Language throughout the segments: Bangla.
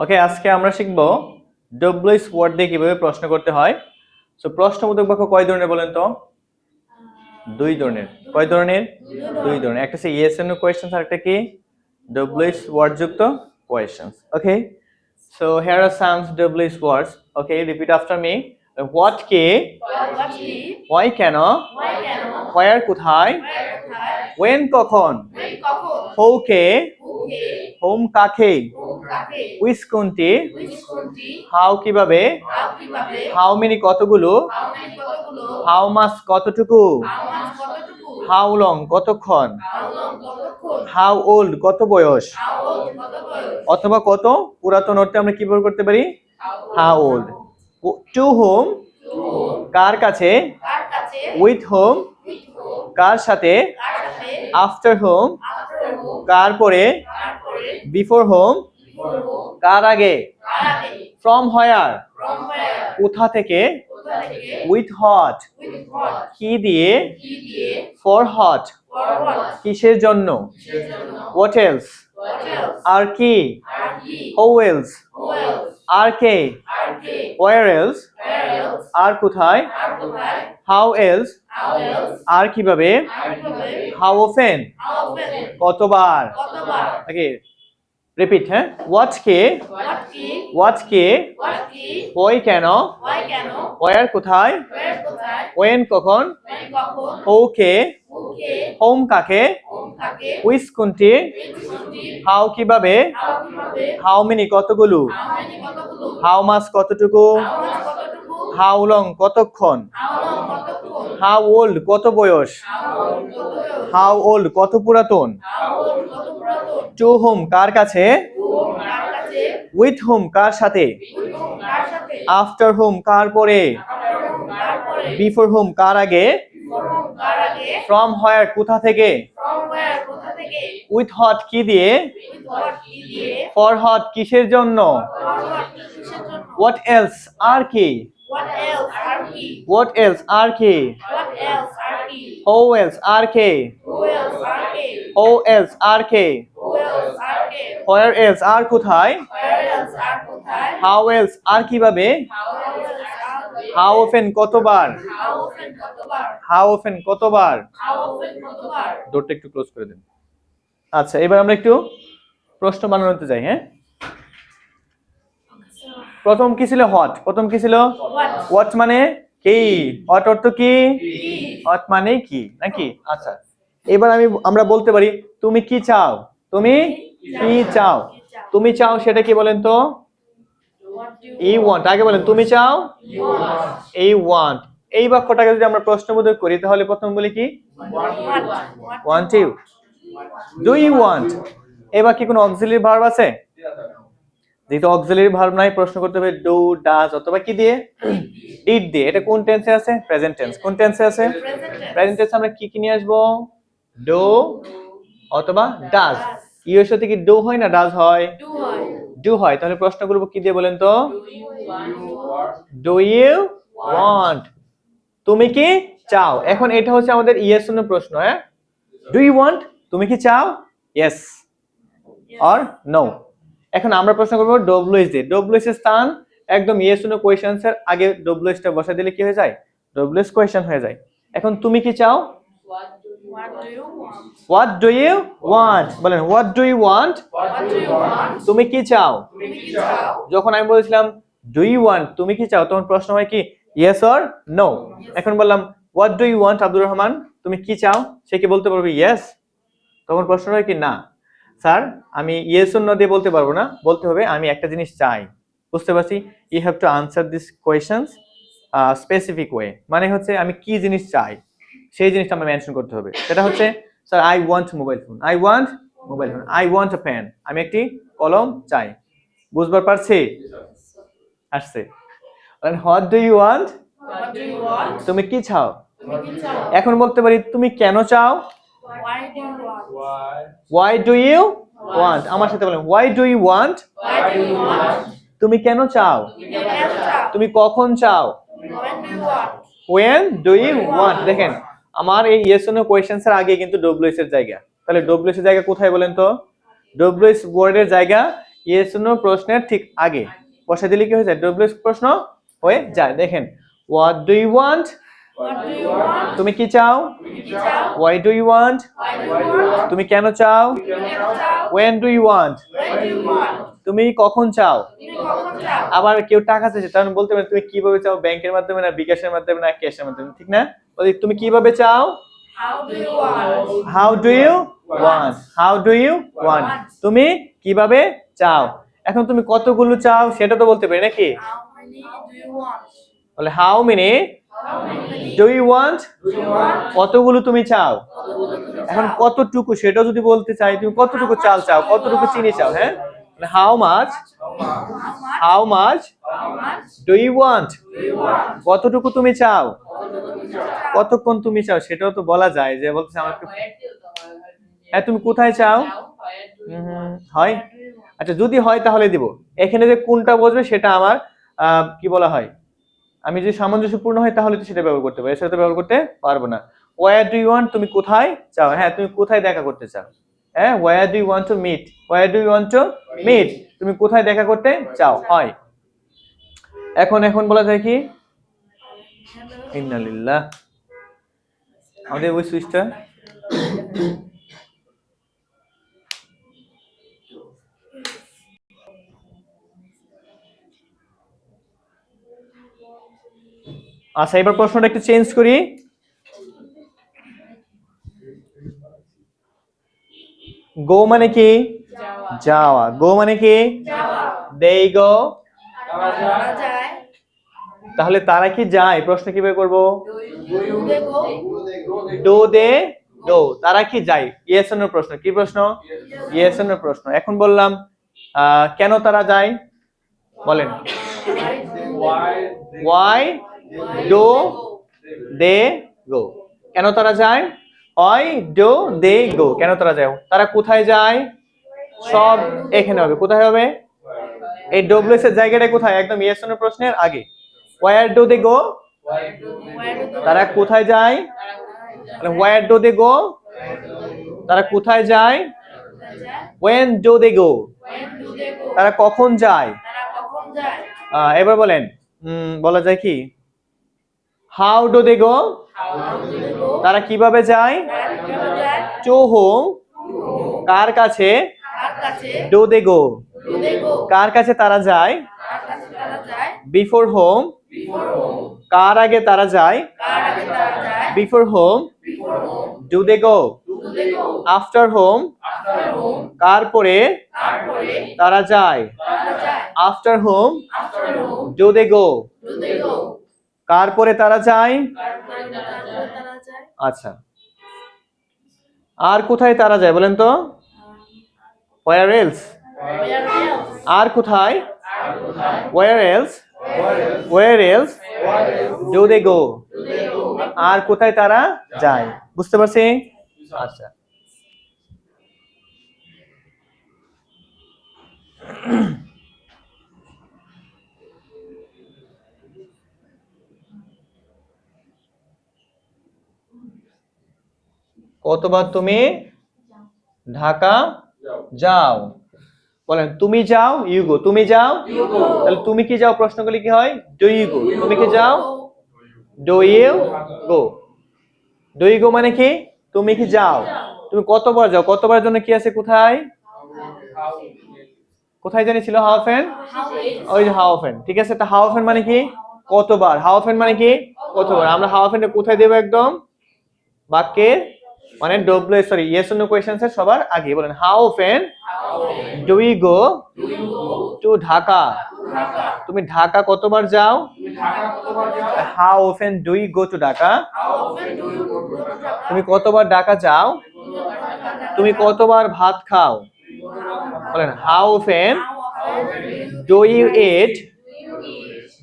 ওকে আজকে আমরা শিখব ডব্লিউএস ওয়ার্ড দিয়ে কীভাবে প্রশ্ন করতে হয়। সো প্রশ্নবোধক বাক্য কয় ধরনের বলেন তো? দুই ধরনের। কয় ধরনের? দুই ধরনের। একটা হচ্ছে ইয়েস এন্ড কোয়েশ্চেন্স আর একটা কি? ডব্লিউএস ওয়ার্ড যুক্ত questions okay so here are some WH words okay repeat after me what K? Why কেন? হোয়ার কোথায়? ওয়েন কখন? হৌ কে? হোম কাকে? উইস কোনটি হাউ কীভাবে? হাউ মেনি কতগুলো? How many কতগুলো? হাউ মাস কতটুকু? How much কতটুকু? হাউ লং কতক্ষণ? How হাউ ওল্ড কত বয়স? অথবা কত? পুরাতন অর্থে আমরা কি ব্যবহার করতে পারি? হাউ ওল্ড টু হোম কার কাছে? উইথ হোম কার সাথে? আফটার হোম কার পরে? Before whom? কার আগে? From where? কোথা থেকে? উইথ হট With কি দিয়ে? ফর হট For কিসের জন্য। হোয়াট এলস আর কি? আর কি? হৌ এলস আর কে? ওয়ার এলস আর কোথায়? হাউ এলস আর কীভাবে? হাউ ওফেন কতবার? কতবার? ওকে রিপিট হ্যাঁ হোয়াট কে? হোয়াট কে ওই কেন ওয়ার কোথায় ওয়েন কখন? হৌ কে হোম কাকে? উইস কোনটি হাউ কীভাবে? হাউ মেনি কতগুলো হাউ মাস কতটুকু? হাউ লং কতক্ষণ? হাউ ওল্ড কত বয়স? হাউ ওল্ড কত পুরাতন? টু হোম কার কাছে? উইথ হোম কার সাথে? আফটার হোম কার পরে? বিফোর হোম কার আগে? ফ্রম হোয়ার কোথা থেকে? উইথ হট কি দিয়ে? ফর হট কিসের জন্য? হোয়াট এলস আর কি What else are কি? হোয়াট এলস আর কি What else are কি? হৌ এলস আর কে Who else are কে? হৌ এলস আর কে Who else are কে? হোয়ার এলস আর কোথায় Where else are কোথায়? হাউ এলস আর কীভাবে How else are কে? হাউ ওফেন কতবার How often কতবার? হাউ ওফেন কতবার How often কতবার? ডোরটা একটু ক্লোজ করে দিন আচ্ছা এবার আমরা একটু প্রশ্ন বানানোতে যাই হ্যাঁ প্রথম কি ছিল হট প্রথম কি ছিল? হোয়াট মানে কি? হট অর্থ কি? হট মানে কি? নাকি? আচ্ছা। এবার আমি আমরা বলতে পারি তুমি কি চাও? তুমি কি চাও? তুমি চাও সেটা কি বলেন তো? এই ওয়ান্ট আগে বলেন তুমি চাও? এই ওয়ান্ট এই বাক্যটাকে যদি আমরা প্রশ্নবোধক করি তাহলে প্রথম বলি কি? Want you do you want এবার কি কোনো অক্সিলারি ভার্ব আছে? যেহেতু অক্সিলারি ভার্ব নাই প্রশ্ন করতে হবে ডু ডাজ অথবা কি দিয়ে? ডিড দিয়ে। এটা কোন টেন্সে আছে? প্রেজেন্ট টেন্স কোন টেন্সে আছে? প্রেজেন্ট টেন্সে আমরা কি কি নিয়ে আসব? ডু অথবা ডাজ ইউ এর সাথে কি ডু হয় না ডাজ হয়। ডু হয়। তাহলে প্রশ্ন করব কি দিয়ে বলেন তো? ডু ইউ ওয়ান্ট তুমি কি চাও? এখন এটা হচ্ছে আমাদের ইয়েস এর প্রশ্ন হ্যাঁ? ডু ইউ ওয়ান্ট তুমি কি চাও? ইয়েস অর নো এখন আমরা প্রশ্ন করব ডব্লিউএস দিয়ে ডব্লিউএস এর স্থান একদম ইয়েস নো কোয়েশ্চেন্স এর আগে ডব্লিউএস টা বসা দিলে কি হয়ে যায়? ডব্লিউএস কোয়েশ্চেন হয়ে যায়। এখন তুমি কি চাও? হোয়াট ডু ইউ ওয়ান্ট বলেন হোয়াট ডু ইউ ওয়ান্ট তুমি কি চাও? যখন আমি বলেছিলাম ডু ইউ ওয়ান্ট তুমি কি চাও? তখন প্রশ্ন হয় কি ইয়েস অর নো এখন বললাম what do you want Abdur Rahman? তুমি কি চাও? সে কি বলতে পারবে ইয়েস তখন প্রশ্ন হয় কি, না। স্যার আমি ইয়েস নো দিয়ে বলতে পারব না। বলতে হবে আমি একটা জিনিস চাই। বুঝতে পারছি? You have to answer this questions specific way মানে হচ্ছে আমি কি জিনিস চাই? সেই জিনিসটা আমার মেনশন করতে হবে। সেটা হচ্ছে sir I want mobile phone I want mobile phone I want a pen আমি একটি কলম চাই। বুঝবার পারছি? আসছে। হোয়াট ডু ইউ ওয়ান্ট তুমি কি চাও? এখন বলতে পারি তুমি কেন চাও? ওয়াই ডু ইউ ওয়ান্ট আমার সাথে বলেন ওয়াই ডু ইউ ওয়ান্ট? তুমি কেন চাও? তুমি কখন চাও? ওয়েন ডু ইউ ওয়ান্ট দেখেন, আমার এই ইয়েস নো কোয়েশ্চেন্স এর আগে কিন্তু ডব্লিউএস এর জায়গা। তাহলে ডব্লিউএস এর জায়গা কোথায় বলেন তো? ডব্লিউএস ওয়ার্ডের জায়গা ইয়েস নো প্রশ্নের ঠিক আগে। বসে দিলে কি হয়ে যায়? ডব্লিউ প্রশ্ন হয়ে যায়। দেখেন হোয়াট ডু ইউ ওয়ান্ট তুমি কি চাও তুমি why do you want Why do you want? তুমি কেন চাও তুমি when do you want When do you want? তুমি কখন চাও? আবার কেউ টাকা চাইছে তাহলে বলতে পারেন তুমি কীভাবে চাও ব্যাংকের মাধ্যমে না বিকাশের মাধ্যমে না ক্যাশের মাধ্যমে ঠিক না বলি তুমি কীভাবে চাও How do you want? How do you want how do you want তুমি কীভাবে চাও এখন তুমি কতগুলো চাও সেটা তো বলতে পারি নাকি How many do you want? বলে how many do you want? কতগুলো তুমি চাও? এখন কতটুকু সেটাও যদি বলতে চাই, তুমি কতটুকু চাল চাও, কতটুকু চিনি চাও হ্যাঁ? How much how much do you want? কতটুকু তুমি চাও? কতক্ষণ তুমি চাও? সেটাও তো বলা যায় যে বলতেছে আমাকে হ্যাঁ তুমি কোথায় চাও? হয়? আচ্ছা যদি হয় তাহলে দিব। এখানে যে কোনটা বসবে সেটা আমার কি বলা হয়? আমি যদি সামঞ্জস্যপূর্ণ হয় তাহলে তো সেটা ব্যবহার করতে পারি। সেটা ব্যবহার করতে পারব না। ওয়ার ডু ইউ ওয়ান্ট তুমি কোথায় চাও? হ্যাঁ তুমি কোথায় দেখা করতে চাও? হ্যাঁ where do you want to meet where do you want to meet তুমি কোথায় দেখা করতে চাও? হয় এখন এখন বলা যায় কি? ইন্নালিল্লাহ আমাদের ওই সুইচটা আচ্ছা এবার প্রশ্নটা একটু চেঞ্জ করি। গো মানে কি? যাওয়া। গো মানে কি? দেই গো তাহলে তারা কি যায়? প্রশ্ন কীভাবে করব? Do they go? Do they do তারা কি যায়? ইয়েস এর প্রশ্ন? কি প্রশ্ন? ইয়েস এর প্রশ্ন? এখন বললাম কেন তারা যায়? বলেন। ওয়াই ডো দে গো কেন তারা যায়? ওয়াই ডো দে গো কেন তারা যায়? তারা কোথায় যায়? সব এখানে হবে। কোথায় হবে? এই ডব্লিউএস এর জায়গাটা কোথায়? একদম ইয়েস এর প্রশ্নের আগে। ওয়ার ডো দে গো তারা কোথায় যায়? ওয়ার ডো দে গো তারা কোথায় যায়? When do they go When do they go? তারা কখন যায়? এবার বলেন। বলা যায় কি? How do they go? তারা কীভাবে যায়? টু হোম কার কাছে? ডো দে গো? কার কাছে তারা যায়? বিফোর হোম কার আগে তারা যায়? Before whom do they go? After whom কার পরে? তারা যায়। After whom do they go তারপরে তারা যায়? আচ্ছা। আর কোথায় তারা যায় বলেন তো? ওয়ার এলস আর কোথায়? Where else where else do they go? আর কোথায় তারা যায়? বুঝতে পারছি? আচ্ছা। কতবার তুমি ঢাকা যাও। বলেন তুমি যাও ইউ গো তুমি যাও তাহলে তুমি কি যাও? প্রশ্নগুলি কি হয়? ডু ইউ গো তুমি কি যাও. Do you go do you go মানে কি? তুমি কি যাও। তুমি কতবার যাও? কতবার জন্য কি আছে কোথায়? কোথায় জানি ছিল? হাউ ফ্যান ওই যে হাউ ফ্যান ঠিক আছে? তা হাউ ফ্যান মানে কি? কতবার? হাউ ফ্যান মানে কি? কতবার? আমরা হাউ ফ্যানটা কোথায় দেবো একদম? বাক্যের মানে ডব্লিউ সরি ইয়েস অন্য কোয়েশ্চেন্স এর সবার আগে বলেন how often do you go to Dhaka তুমি ঢাকা কতবার যাও? How often do you go to Dhaka? তুমি কতবার ঢাকা যাও? তুমি কতবার ভাত খাও? বলেন how often do you eat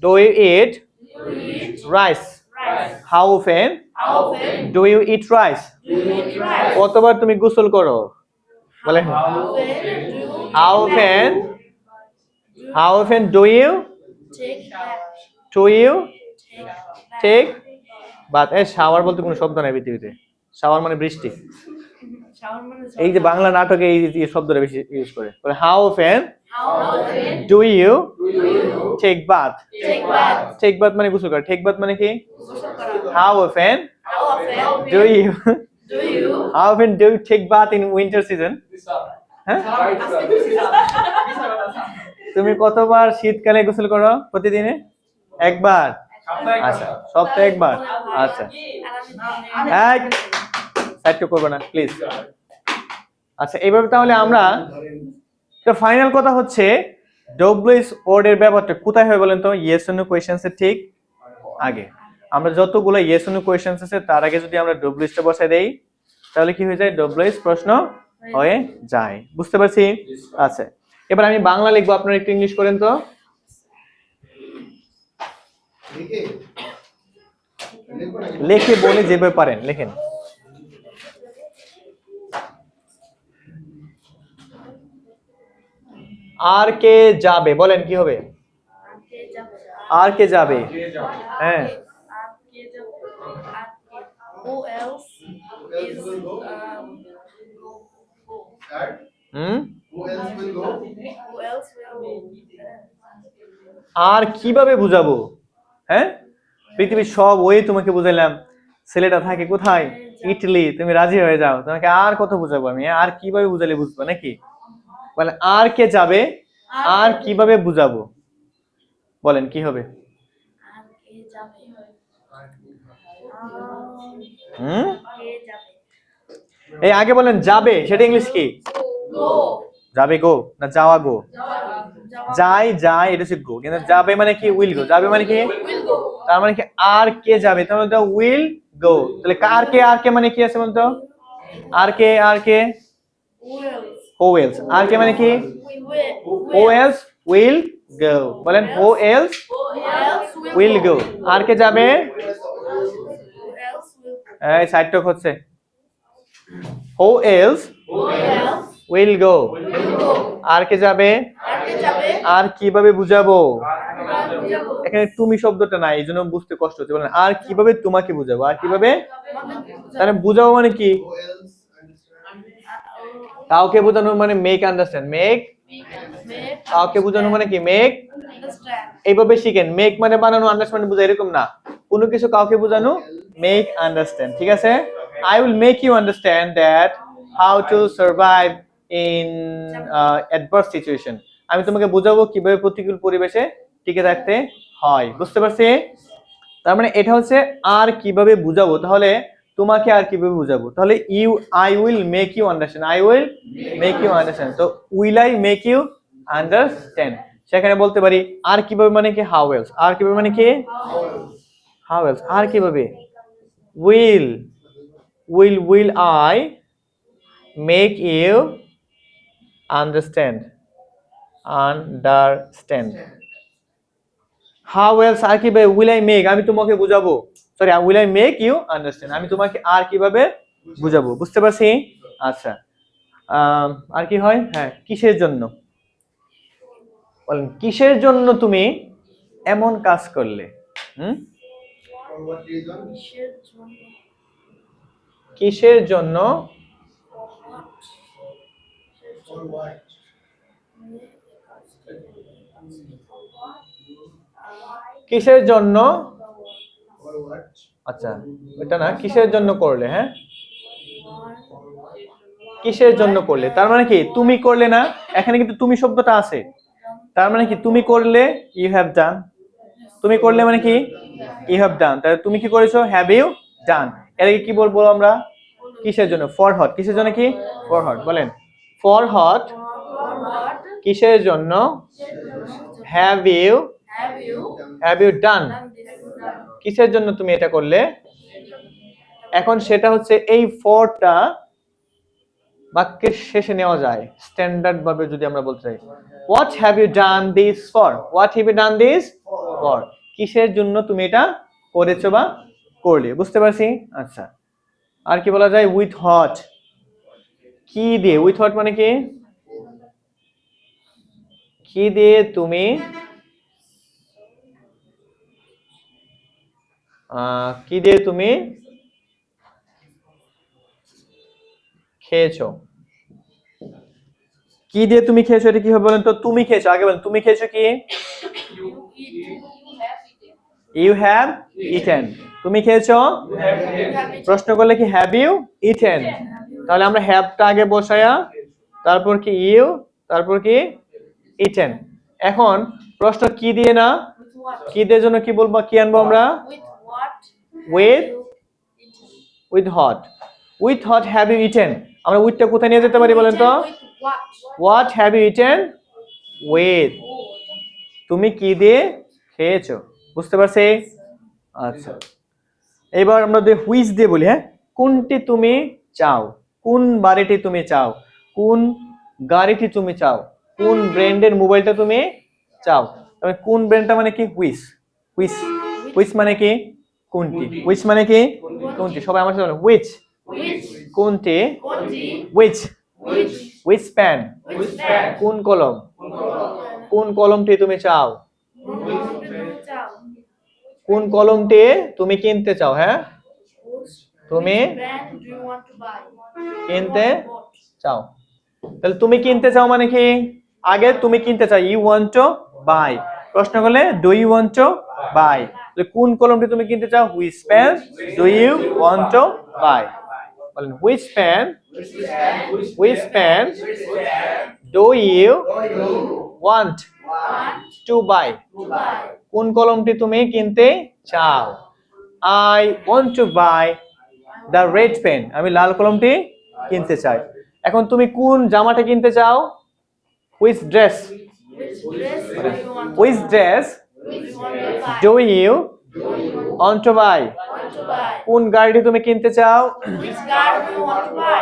do you eat rice? How often often? Do you eat rice do you eat rice? কতবার তুমি গোসল করো? বলেন। You how often how often do you? To you. ঠিক বাট এ শাওয়ার বলতে কোনো শব্দ নাই পৃথিবীতে। শাওয়ার মানে বৃষ্টি। মানে এই যে বাংলা নাটকে এই শব্দটা বেশি ইউজ করে। How often How often? Do you Do take bath take take bath মানে গোসল করা। টেক বাথ মানে কি? গোসল করা। How often do you do you? How often do take bath in winter season হ্যাঁ তুমি কতবার শীতকালে গোসল করো প্রতিদিনে? একবার। আচ্ছা সপ্তাহে একবার। আচ্ছা। এক। সাইড করব না প্লিজ আচ্ছা এইভাবে তাহলে আমরা তো ফাইনাল কথা হচ্ছে ডব্লিউএস ওয়ার্ডের ব্যাপারটা কোথায় হয় বলেন তো? ইয়েস নো কোয়েশ্চেন্স এর ঠিক আগে। আমরা যতগুলো ইয়েস নো কোয়েশ্চেন্স আছে, তার আগে যদি আমরা ডব্লিউএসটা বসাই দেই, তাহলে কি হয়ে যায়? ডব্লিউএস প্রশ্ন হয়ে যায়। বুঝতে পারছি? আচ্ছা। এবার আমি বাংলা লিখব, আপনারা একটু ইংলিশ করেন তো। লেখে বলে যেভাবে পারেন, লেখেন। আর কে যাবে? বলেন, কি হবে? আর কে যাবে? হ্যাঁ? হুম? আর কীভাবে বুঝাবো? হ্যাঁ? পৃথিবীর সব ওয়ে তোমাকে বুঝাইলাম। ছেলেটা থাকে কোথায়? ইটলি। তুমি রাজি হয়ে যাও। তোমাকে আর কত বুঝাবো আমি? আর কীভাবে বুঝালে বুঝব নাকি? বলে আর কে যাবে? আর কীভাবে বুঝাবো? বলেন কি হবে? আর কে যাবে? আম, হুম? এই আগে বলেন যাবে সেটা ইংলিশ কি? Go. যাবে গো না যাওয়া গো? যাই যাই এটা হচ্ছে গো। কিন্তু যাবে মানে কি উইল গো যাবে মানে কি? তার মানে কি আর কে যাবে? তার মানে উইল গো তাহলে কার কে আর কে মানে কি আছে বলতো? আর কে আর কে? Else? হো এলস আর কে মানে কি. হো এলস উইল গো বলেন হো এলস উইল গো আর কে যাবে? will সাইডটক হচ্ছে। হো এলস উইল গো আর কে যাবে? আর কীভাবে বুঝাবো? এখানে তুমি শব্দটা নাই, এই জন্য বুঝতে কষ্ট হচ্ছে। বলেন আর কীভাবে তোমাকে বুঝাবো? আর কীভাবে? তাহলে বুঝাবো মানে কি? কাউকে বোঝানো মানে মেক আন্ডারস্ট্যান্ড মেক কাউকে বোঝানো মানে কি মেক এইভাবে শিখেন। মেক মানে বানানো আন্ডারস্ট্যান্ড বোঝা এরকম না। কোনো কিছু কাউকে বোঝানো মেক আন্ডারস্ট্যান্ড ঠিক আছে? I will make you understand that how to survive in adverse situation আমি তোমাকে বোঝাবো কীভাবে প্রতিকূল পরিবেশে টিকে থাকতে হয়। বুঝতে পারছি? তার মানে এটা হচ্ছে আর কীভাবে বুঝাবো? তাহলে তোমাকে আর কীভাবে বুঝাবো? তাহলে you I will make you understand I will make you understand তো will I make you understand সেখানে বলতে পারি, আর কীভাবে মানে কি? হাউ এলস আর কীভাবে মানে কি? হাউ এলস আর কীভাবে? Will will will I make you understand understand how else আর কীভাবে উইল আই মেক আমি তোমাকে বুঝাবো। Sorry will I make you understand আমি তোমাকে আর কীভাবে বুঝাবো? বুঝতে পারছি? আচ্ছা। আর কি হয়? হ্যাঁ কিসের জন্য? বলেন কিসের জন্য তুমি এমন কাজ করলে? হুম? কিসের জন্য? কিসের জন্য? আচ্ছা এটা না, কিসের জন্য করলে হ্যাঁ? কিসের জন্য করলে? তার মানে কি, তুমি করলে না, এখানে কিন্তু তুমি শব্দটা আছে। তার মানে কি, তুমি করলে ইউ হ্যাভ ডান তুমি করলে মানে কি ইউ হ্যাভ ডান তাহলে তুমি কি করেছ হ্যাভ ইউ ডান এর কি বলব আমরা? কিসের জন্য? ফর হট কিসের জন্য কি? ফর হট বলেন। ফর হট কিসের জন্য? Have you have you done কিসের জন্য তুমি এটা করলে? এখন সেটা হচ্ছে এই ফরটা বাক্যের শেষে নেওয়া যায় স্ট্যান্ডার্ড ভাবে যদি আমরা বলতে চাই। What have you done this for what have you done this for কিসের জন্য তুমি এটা করেছ বা করলে? বুঝতে পারছি? আচ্ছা। আর কি বলা যায়? উইথ হট কি দিয়ে? উইথ হট মানে কি? কি দিয়ে তুমি কি দিয়ে তুমি খেয়েছো? কি দিয়ে তুমি খেয়েছো? এটা কি হবে বলেন তো? তুমি খেয়েছো। আগে বলেন, তুমি খেয়েছো কি? ইউ হ্যাভ ইটেন তুমি খেয়েছো. প্রশ্ন করলে কি হ্যাভ ইউ ইটেন তাহলে আমরা হ্যাভটা আগে বসায়া, তারপর কি ইউ তারপর কি ইটেন এখন প্রশ্ন কি দিয়ে না? কি দিয়ে জন্য কি বলব, কি আনব আমরা? Eaten. With what with what have you eaten আমরা উইথটা কোথায় নিয়ে যেতে পারি বলেন তো? What have you eaten with তুমি কি দিয়ে খেয়েছো? বুঝতে পারছি? আচ্ছা। এবার আমরা যদি হুইচ দিয়ে বলি হ্যাঁ? কোনটি তুমি চাও? কোন বাড়িটি তুমি চাও? কোন গাড়িটি তুমি চাও? কোন ব্র্যান্ডের মোবাইলটা তুমি চাও? তবে কোন ব্র্যান্ডটা মানে কি? হুইস হুইস হুইচ মানে কি? কোনটি? হুইচ মানে কি? কোনটি? সবাই আমার সাথে বলো হুইচ কোনটি? Which? হুইচ প্যান কোন কলম? কোন কলমটি তুমি চাও? কোন কলমটি তুমি কিনতে চাও হ্যাঁ? তুমি? কিনতে চাও। তাহলে তুমি কিনতে চাও মানে কি? আগে তুমি কিনতে চাও ইউ ওয়ান্ট টু বাই প্রশ্ন করলে do you want to buy কোন কলমটি তুমি কিনতে চাও? Which pen do you want to buy বলেন which pen which pen do you want to buy কোন কলমটি তুমি কিনতে চাও? I want to buy the red pen আমি লাল কলমটি কিনতে চাই। এখন তুমি কোন জামাটা কিনতে চাও? Which dress which dress Which one to buy? Do you want to buy? কোন গাড়িটি তুমি কিনতে চাও Which car do you want to buy?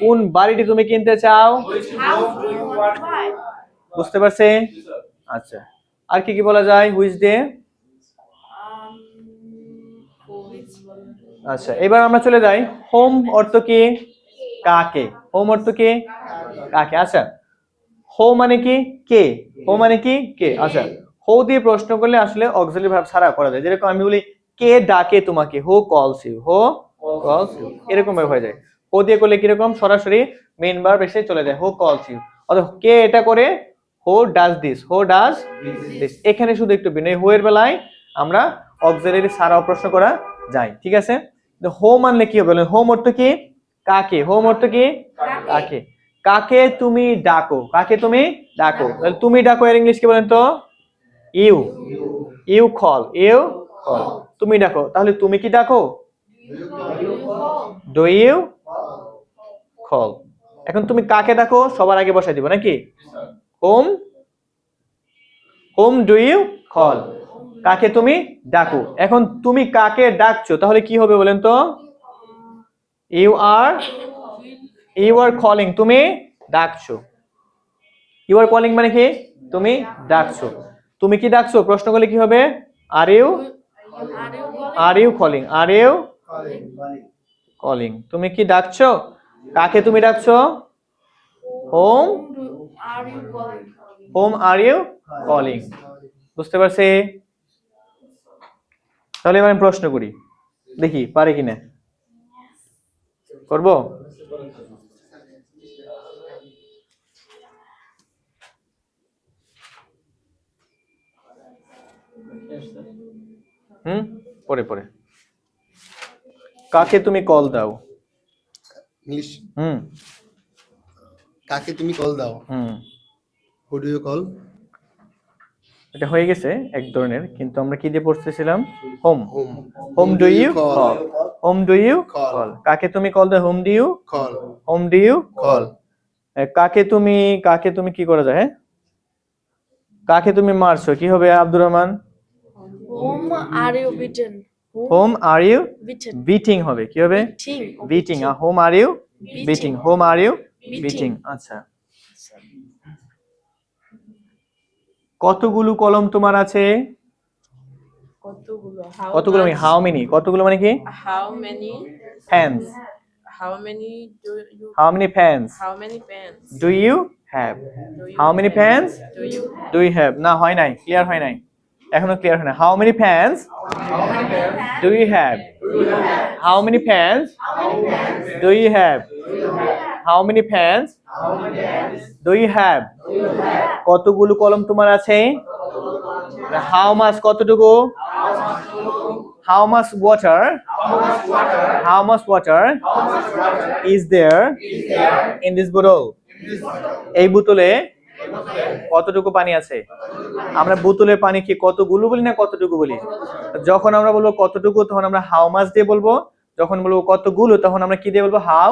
কোন বাড়িটি তুমি কিনতে চাও? বুঝতে পারছে আচ্ছা আর কি কি বলা যায় হুইচ Um, আচ্ছা এবার আমরা চলে যাই হোম অর্থ কি কাকে হোম অর্থ কি কাকে আচ্ছা হো মানে কি কে হো মানে কি কে আচ্ছা হো দিয়ে প্রশ্ন করলে আসলে অক্সিলারি ভার্ব ছাড়া করা যায়। যেরকম আমি বলি, কে ডাকে তোমাকে? হো কলস ইউ হো কলস ইউ এরকম হয়ে যায়। হো দিয়ে করলে কীরকম সরাসরি মেন ভার্ব এসে চলে যায়, হো কলস ইউ অথবা কে এটা করে? Who does this who does this এখানে শুধু একটু ভিন্ন হো এর বেলায় আমরা অক্সিলারি ছাড়াও প্রশ্ন করা যায়, ঠিক আছে? হোম আনলে কি হবে? হোম অর্থ কি? কাকে? হোম অর্থ কি? কাকে। কাকে তুমি ডাকো? কাকে তুমি? ডাকো। তাহলে তুমি ডাকো এর ইংলিশ কি বলেন তো? ইউ ইউ কল ইউ তুমি ডাকো, তাহলে তুমি কি ডাকো? ডু ইউ কল এখন তুমি কাকে ডাকো? সবার আগে বসাই দিব, নাকি? Whom whom do you call কাকে তুমি ডাকো? এখন তুমি কাকে ডাকছো? তাহলে কি হবে বলেন তো? You are you are calling তুমি ডাকছো। ইউ আর কলিং মানে কি? তুমি ডাকছো। তুমি কি ডাকছো? প্রশ্ন করলে কি হবে? Are you? Are you calling are you calling তুমি কি ডাকছো? কাকে তুমি ডাকছো? Whom whom are you calling বুঝতে পারছি? তাহলে আমি প্রশ্ন করি। দেখি, পারে কিনা? করব? হুম? পরে পরে। কাকে তুমি কল দাও? ইংলিশ? হুম। কাকে তুমি কল দাও? হুম। হু ডু ইউ কল এটা হয়ে গেছে এক ধরনের কিন্তু আমরা কি দিয়ে পড়তেছিলাম? Whom whom whom do you call whom do you call কাকে তুমি কল দাও? Whom do you call whom do you call কাকে তুমি কাকে তুমি কি করা যায় হ্যাঁ? কাকে তুমি মারছো? কি হবে Abdur Rahman? Are you beaten? Whom whom are you beating হবে? কি হবে. Beating whom are you beating whom are you beating আচ্ছা। কতগুলো কলম তোমার আছে? কতগুলো? হাউ মেনি কতগুলো মানে কি? How many? Pens how many do you how many pens how many pens? Do you have how many pens do you have না হয় নাই. ক্লিয়ার হয় নাই? এখনও ক্লিয়ার হয় না। How many pens do you have how many pens do you have how many pens do you have কতগুলো কলম তোমার আছে? হাউ মাস কতটুকু? How much water how much water is there in this বোতল এই বোতলে কতটুকু পানি আছে? আমরা বোতলের পানি কি কতগুলো বলি না কতটুকু বলি? যখন আমরা বলব কতটুকু, তখন আমরা হাউ মাছ দিয়ে বলব। যখন বলব কতগুলো, তখন আমরা কি দিয়ে বলব? হাউ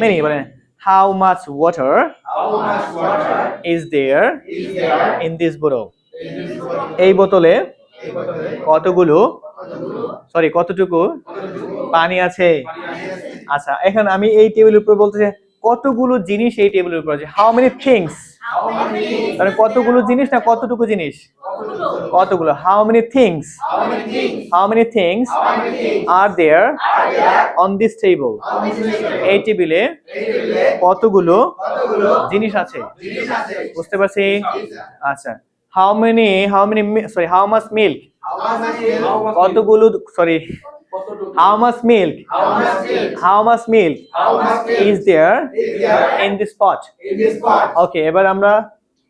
মেনি মানে how much water is there in this বোতল এই বোতলে কতগুলো সরি কতটুকু পানি আছে? আচ্ছা এখন আমি এই টেবিলের উপর বলতে কতগুলো জিনিস এই টেবিলের উপর আছে? হাউ মেনি থিংস মানে কতগুলো জিনিস না কতটুকু জিনিস? কতগুলো? How many things how many things are there on this table এই টেবিলে কতগুলো জিনিস আছে? বুঝতে পারছি? আচ্ছা। How many how many sorry how much milk কতগুলো sorry how much milk how much milk is there in this pot okay এবার আমরা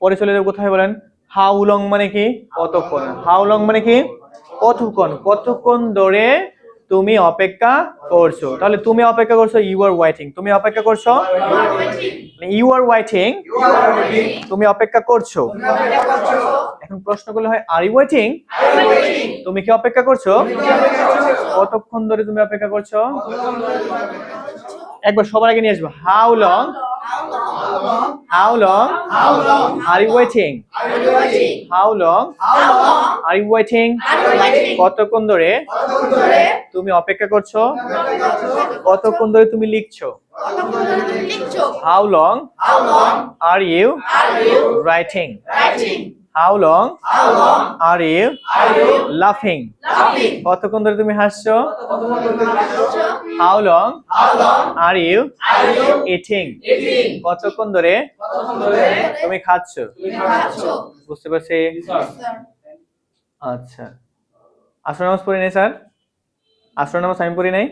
পরে চলে যাব কোথায় বলেন? হাউ লং মানে কি? কতক্ষণ? হাউ লং মানে কি? কতক্ষণ? কতক্ষণ ধরে তুমি অপেক্ষা করছ? তাহলে তুমি অপেক্ষা করছ ইউ আর ওয়াইটিং তুমি অপেক্ষা করছ? ইউ আর ওয়াইটিং তুমি অপেক্ষা করছ? এখন প্রশ্নগুলো হয় আর ইউ ওয়েটিং তুমি কি অপেক্ষা করছ? কতক্ষণ ধরে তুমি অপেক্ষা করছ? একবার সবার আগে নিয়ে আসব। How long how long are you waiting how long are you waiting কতক্ষণ ধরে তুমি অপেক্ষা করছ? কতক্ষণ ধরে তুমি লিখছো? How long are you writing how long are you লাফিং কতক্ষণ ধরে তুমি হাসছো? How long are you eating কতক্ষণ ধরে তুমি খাচ্ছ? বুঝতে পারছি? আচ্ছা। আসর নামাজ পড়ি নাই স্যার? আসর নামাজ আমি পড়ি নাই?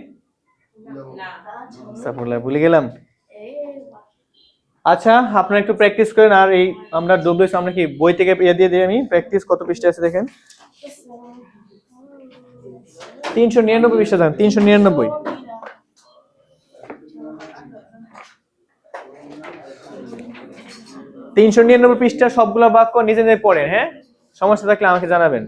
ভুলে গেলাম? আচ্ছা আপনারা একটু প্র্যাকটিস করেন। আর এই আমরা ডব্লিউএস আমরা কি বই থেকে ইয়ে দিয়ে দিই আমি? প্র্যাকটিস কত পৃষ্ঠা আছে দেখেন? তিনশো নিরানব্বই পৃষ্ঠা দেন তিনশো নিরানব্বই। তিনশো নিরানব্বই পৃষ্ঠা সবগুলো বাক্য নিজে নিজে পড়েন হ্যাঁ? সমস্যা থাকলে আমাকে জানাবেন।